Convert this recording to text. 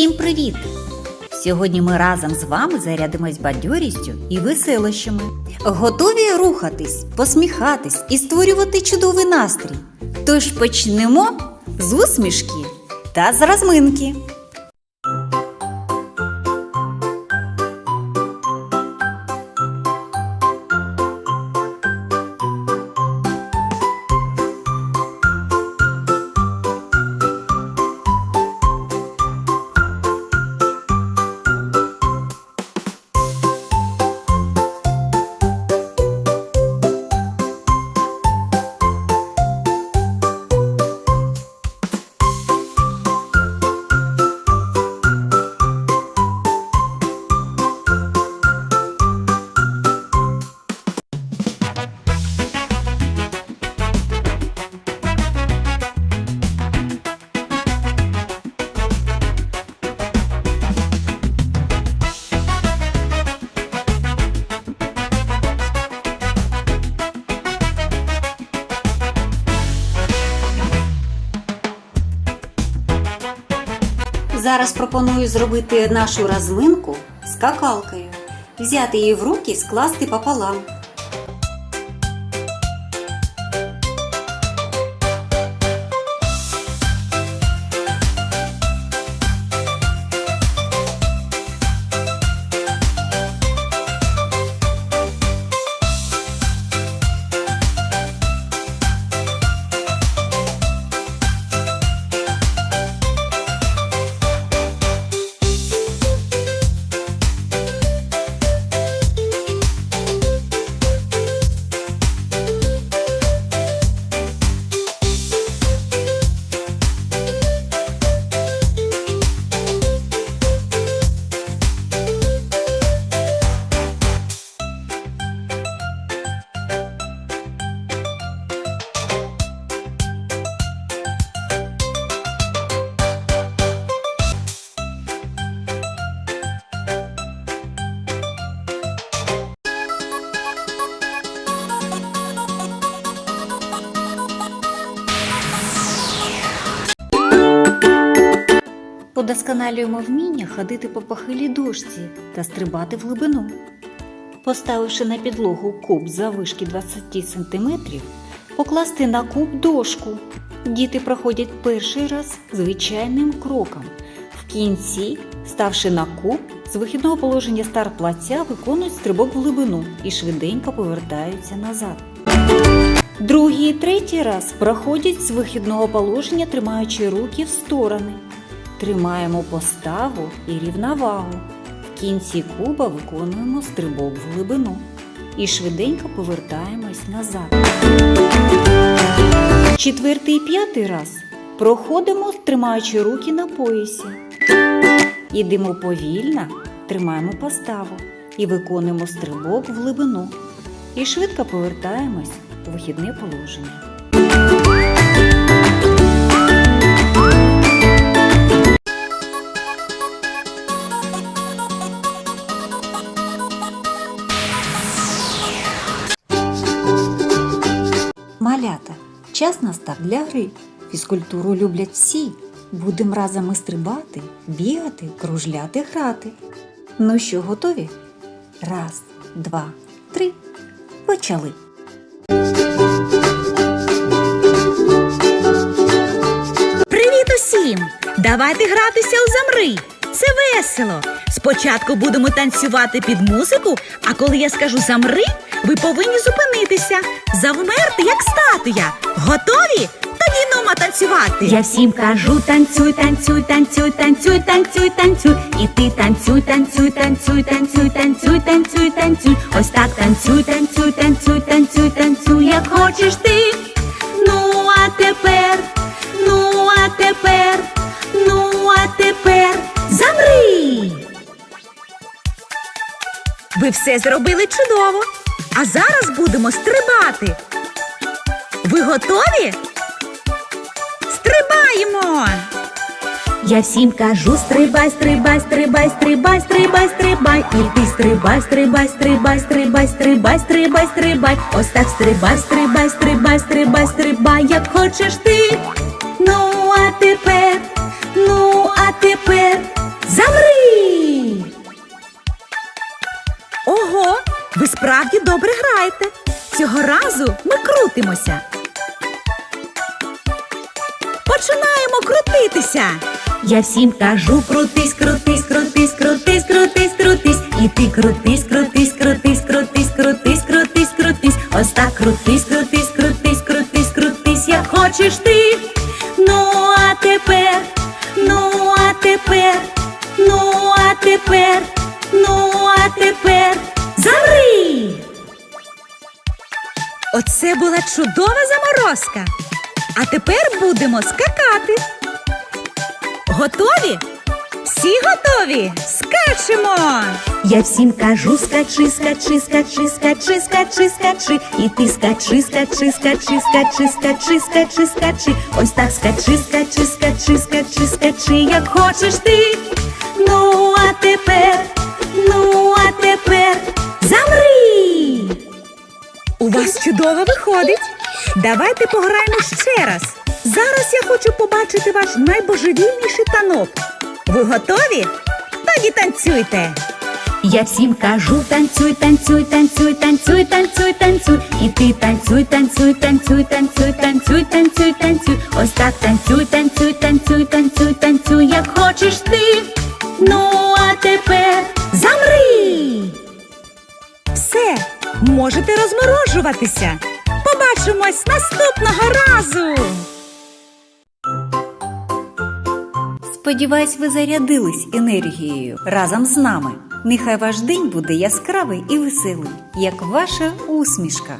Всім привіт! Сьогодні ми разом з вами зарядимось бадьорістю і веселощами. Готові рухатись, посміхатись і створювати чудовий настрій. Тож почнемо з усмішки та з розминки. Зараз пропоную зробити нашу розминку скакалкою. Взяти її в руки, скласти пополам. Подосконалюємо вміння ходити по похилій дошці та стрибати в глибину. Поставивши на підлогу куб заввишки 20 см, покласти на куб дошку. Діти проходять перший раз звичайним кроком. В кінці, ставши на куб, з вихідного положення старт плаця виконують стрибок в глибину і швиденько повертаються назад. Другий і третій раз проходять з вихідного положення, тримаючи руки в сторони. Тримаємо поставу і рівновагу. В кінці куба виконуємо стрибок в глибину і швиденько повертаємось назад. Четвертий і п'ятий раз проходимо, тримаючи руки на поясі. Ідемо повільно, тримаємо поставу і виконуємо стрибок в глибину. І швидко повертаємось у вихідне положення. Час настав для гри. Фізкультуру люблять всі. Будемо разом і стрибати, бігати, кружляти, грати. Ну що, готові? Раз, два, три. Почали. Привіт усім! Давайте гратися у замри. Це весело. Спочатку будемо танцювати під музику, а коли я скажу замри, ви повинні зупинитися, завмерти, як статуя. Готові? Тоді нума танцювати. Я всім кажу танцюй, танцюй, танцюй, танцюй, танцюй, танцюй. І ти танцюй, танцюй, танцюй, танцюй, танцюй, танцюй, танцюй. Ось так танцюй, танцюй, танцюй, танцюй, танцюй, як хочеш ти. Ну, а тепер, ну, а тепер, ну, а тепер замри. Ви все зробили чудово. А зараз будемо стрибати. Ви готові? Стрибаємо! Я всім кажу, стрибай, стрибай, стрибай, стрибай, стрибай, стрибай. І ти стрибай, стрибай, стрибай, стрибай, стрибай, стрибай, стрибай. Ось так стрибай, стрибай, стрибай, стрибай, стрибай, як хочеш ти. Ну, а тепер, ну, давайте. Цього разу ми крутимося. Починаємо крутитися. Я всім кажу, крутись, крутись, крутись, крутись, крутись, крутись. І ти крутись, крутись, крутись, крутись, крутись, крутись, крутись. Ось так крутись, крутись, крутись, крутись, крутись, як хочеш ти. Ну, а тепер, ну, а тепер, ну, а тепер, ну, а тепер Оце була чудова заморозка. А тепер будемо скакати. Готові? Всі готові? Скачемо! Я всім кажу, скачи, скачи, скачи, скачи, скачи, скачи. І ти скачи, скачи, скачи, скачи, скачи, скачи, скачи. Ось так скачи, скачи, скачи, скачи, скачи, як хочеш ти. Ну, а тепер, ну, а тепер замри! У вас чудово виходить. Давайте пограємо ще раз. Зараз я хочу побачити ваш найбожевільніший танок. Ви готові? Тоді танцюйте. Я всім кажу, танцюй, танцюй, танцюй, танцюй, танцюй, танцюй. І ти танцюй, танцюй, танцюй, танцюй, танцюй, танцюй, танцюй. Ось так танцюй, танцюй, танцюй, танцюй, танцюй, як хочеш ти. Ну, а тепер замри. Можете розморожуватися. Побачимось наступного разу. Сподіваюсь, ви зарядились енергією разом з нами. Нехай ваш день буде яскравий і веселий, як ваша усмішка.